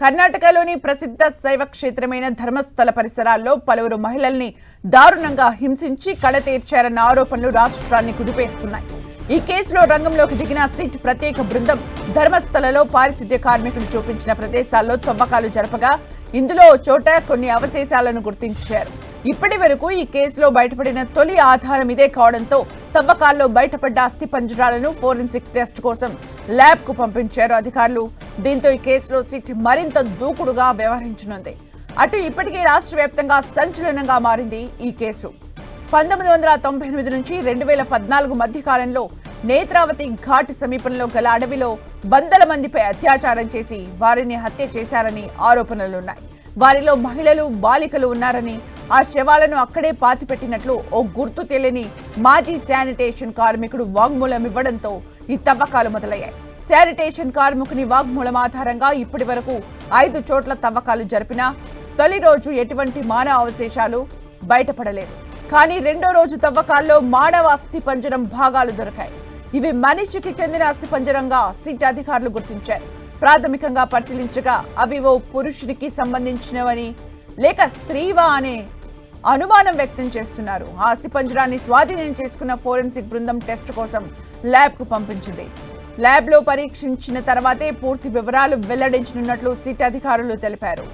కర్ణాటకలోని ప్రసిద్ధ శైవ క్షేత్రమైన ధర్మస్థల పరిసరాల్లో పలువురు మహిళల్ని దారుణంగా హింసించి కడతీర్చారన్న ఆరోపణలు రాష్ట్రాన్ని కుదిపేస్తున్నాయి. ఈ కేసులో రంగంలోకి దిగిన సిట్ ప్రత్యేక బృందం ధర్మస్థలలో పారిశుద్ధ్య కార్మికులు చూపించిన ప్రదేశాల్లో తవ్వకాలు జరపగా ఇందులో చోట కొన్ని అవశేషాలను గుర్తించారు. ఇప్పటి వరకు ఈ కేసులో బయటపడిన తొలి ఆధారం ఇదే కావడంతో తవ్వకాల్లో బయటపడ్డ అస్థి పంజరాలను ఫోరెన్సిక్ టెస్ట్ కోసం ల్యాబ్కు పంపించారు అధికారులు. దీంతో ఈ కేసులో సిట్ మరింత దూకుడుగా వ్యవహరించనుంది. అటు ఇప్పటికే రాష్ట్ర వ్యాప్తంగా సంచలనంగా మారింది ఈ కేసు. పంతొమ్మిది వందల తొంభై ఎనిమిది నుంచి రెండు వేల పద్నాలుగు మధ్యకాలంలో నేత్రావతి ఘాట్ సమీపంలో గల అడవిలో వందల మందిపై అత్యాచారం చేసి వారిని హత్య చేశారని ఆరోపణలున్నాయి వారిలో మహిళలు బాలికలు ఉన్నారని ఆ శవాలను అక్కడే పాతిపెట్టినట్లు ఓ గుర్తు తెలియని మాజీ శానిటేషన్ కార్మికుడు వాంగ్మూలం ఇవ్వడంతో ఈ తవ్వకాలు మొదలయ్యాయి. శానిటేషన్ కార్మికుని వాగ్మూలం ఆధారంగా ఇప్పటి వరకు ఐదు చోట్ల తవ్వకాలు జరిపినా తొలి రోజు ఎటువంటి మానవ అవశేషాలు బయటపడలేదు. కానీ రెండో రోజు తవ్వకాల్లో మానవ అస్థి పంజరం భాగాలు దొరికాయి. ఇవి మనిషికి చెందిన అస్థి పంజరంగా సిట్ అధికారులు గుర్తించారు. ప్రాథమికంగా పరిశీలించగా అవి ఓ పురుషునికి సంబంధించినవని లేక స్త్రీవా అనే అనుమానం వ్యక్తం చేస్తున్నారు. ఆ అస్థిపంజరాన్ని స్వాధీనం చేసుకున్న ఫోరెన్సిక్ బృందం టెస్ట్ కోసం ల్యాబ్కు పంపించింది. ల్యాబ్లో పరీక్షించిన తర్వాతే పూర్తి వివరాలు వెల్లడించనున్నట్లు సిట్ అధికారులు తెలిపారు.